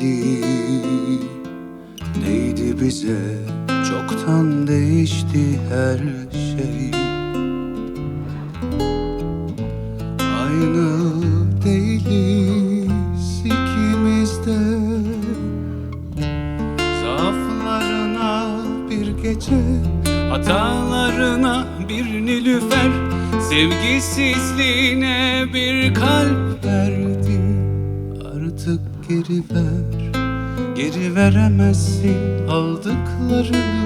belli Neydi bize? Çoktan değişti her şey. Aynı değiliz ikimiz de. Zaaflarına bir gece Hatalarına bir nilüfer. Sevgisizliğine bir kalp verdi. Artık geri ver. Geri veremezsin aldıklarını.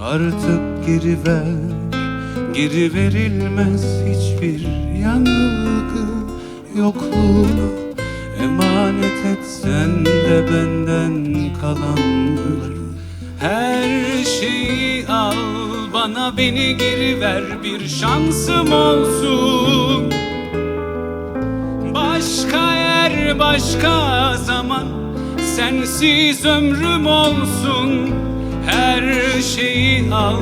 Artık geri ver. Geri verilmez hiçbir yanılgı Yokluğuna. Emanet et sen de benden kalanları Her şeyi al bana beni geri ver. Bir şansım olsun başka zaman Sensiz ömrüm olsun. Her şeyi al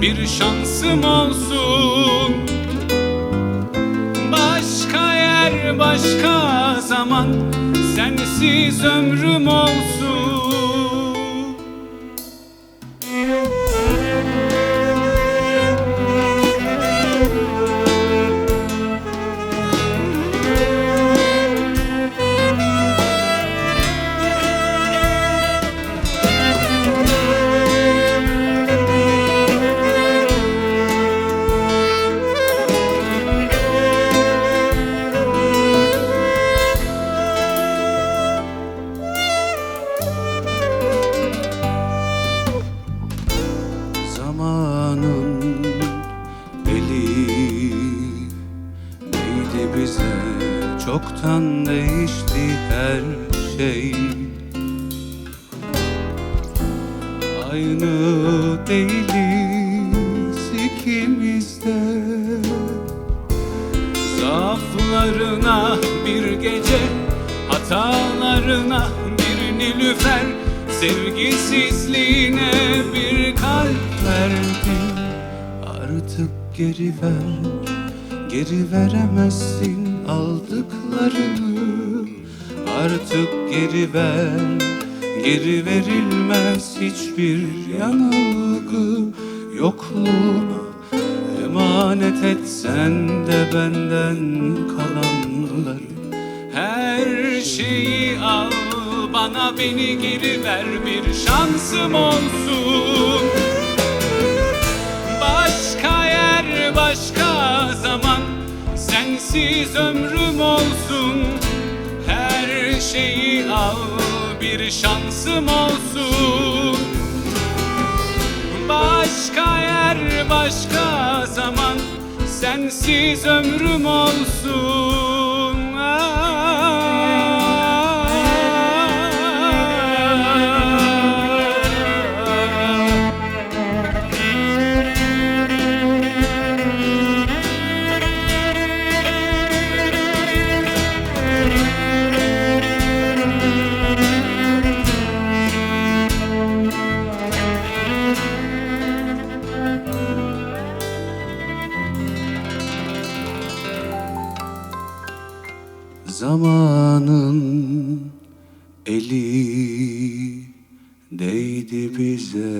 bir şansım olsun. Başka yer başka zaman Sensiz ömrüm olsun Çoktan değişti her şey. Aynı değiliz ikimiz de. Zaaflarına bir gece Hatalarına bir nilüfer. Sevgisizliğine bir kalp verdi Artık geri ver Geri veremezsin aldıklarını Artık geri ver. Geri verilmez hiçbir yanılgı Yokluğuna Emanet et sen de benden kalanları. Her şeyi al bana beni geri ver bir şansım olsun. Başka yer başka zaman Sensiz ömrüm olsun. Her şeyi al bir şansım olsun. Başka yer başka zaman. Sensiz ömrüm olsun Zamanın eli değdi bize.